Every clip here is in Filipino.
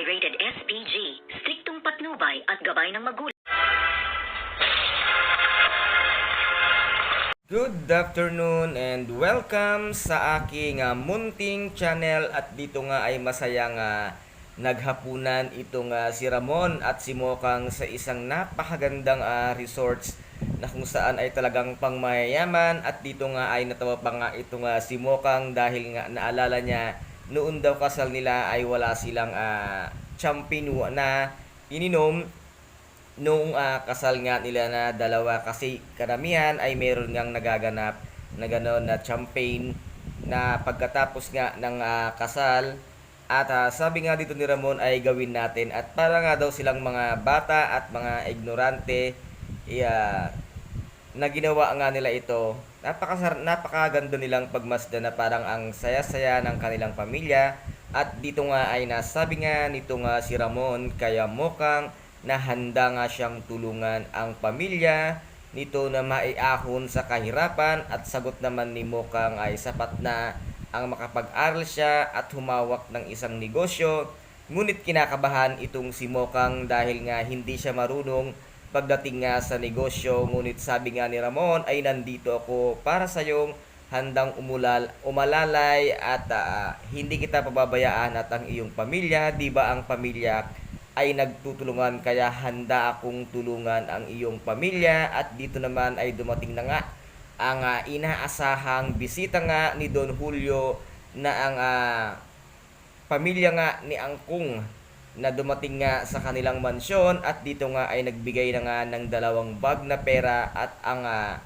ay rated SPG, striktong patnubay at gabay ng magulang. Good afternoon and welcome sa aking ah, munting channel at dito nga ay masayang ah, naghapunan itong ah, si Ramon at si Mokang sa isang napakagandang ah, resorts na kung saan ay talagang pangmayayaman at dito nga ay natawa pa nga itong ah, si Mokang dahil nga naalala niya noon daw kasal nila ay wala silang uh, champino na ininom. Nung ah, kasal nga nila na dalawa kasi karamihan ay meron ngang nagaganap na gano'n na champagne na pagkatapos nga ng ah, kasal. At ah, sabi nga dito ni Ramon ay gawin natin. At para nga daw silang mga bata at mga ignorante iya na ginawa nga nila ito napakasar napakaganda nilang pagmasda na parang ang saya-saya ng kanilang pamilya. At dito nga ay nasabi nga nito nga si Ramon kaya mukhang na handa nga siyang tulungan ang pamilya nito na maiahon sa kahirapan. At sagot naman ni Mokang ay sapat na ang makapag-aral siya at humawak ng isang negosyo. Ngunit kinakabahan itong si Mokang dahil nga hindi siya marunong pagdating nga sa negosyo ngunit sabi nga ni Ramon ay nandito ako para sa iyong handang umulal umalalay at ah, hindi kita pababayaan at ang iyong pamilya di ba ang pamilya ay nagtutulungan kaya handa akong tulungan ang iyong pamilya at dito naman ay dumating na nga ang ah, inaasahang bisita nga ni Don Julio na ang ah, pamilya nga ni Angkong na dumating nga sa kanilang mansyon at dito nga ay nagbigay na nga ng dalawang bag na pera at ang ah,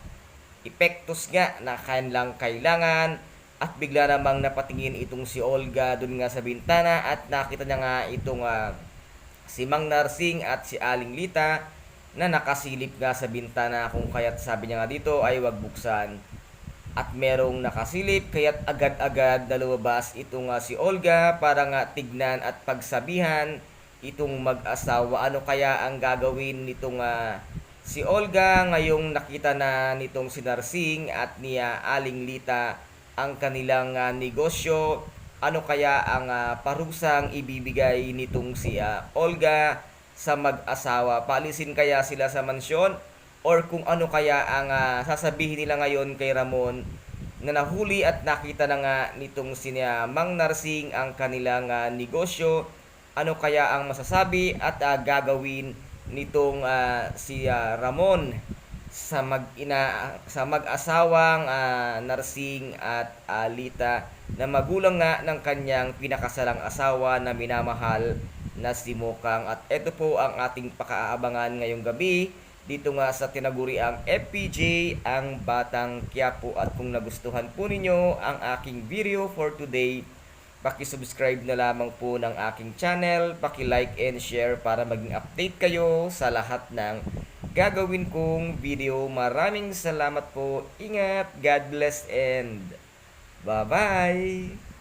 epektos nga na kanilang kailangan. At bigla namang napatingin itong si Olga dun nga sa bintana at nakita niya nga itong ah, si Mang Narsing at si Aling Lita na nakasilip nga sa bintana kung kaya't sabi niya nga dito ay wag buksan at merong nakasilip kaya't agad-agad na lumabas itong nga si Olga para nga tignan at pagsabihan itong mag-asawa. Ano kaya ang gagawin nitong ah, si Olga ngayong nakita na nitong si Narsing at niya Aling Lita ang kanilang ah, negosyo? Ano kaya ang ah, parusang ibibigay nitong si ah, Olga sa mag-asawa? Paalisin kaya sila sa mansyon or kung ano kaya ang ah, sasabihin nila ngayon kay Ramon na nahuli at nakita na nga nitong si ah, Mang Narsing ang kanilang ah, negosyo. Ano kaya ang masasabi at ah, gagawin nitong ah, si ah, Ramon sa mag-ina sa mag-asawang ah, Narsing at Alita na magulang nga ng kanyang pinakasalang asawa na minamahal na si Mokang. At ito po ang ating pakaabangan ngayong gabi dito nga sa tinaguriang FPJ ang Batang Quiapo at kung nagustuhan po ninyo ang aking video for today Paki-subscribe na lamang po ng aking channel, paki-like and share para maging update kayo sa lahat ng gagawin kong video. Maraming salamat po. Ingat, God bless and bye-bye.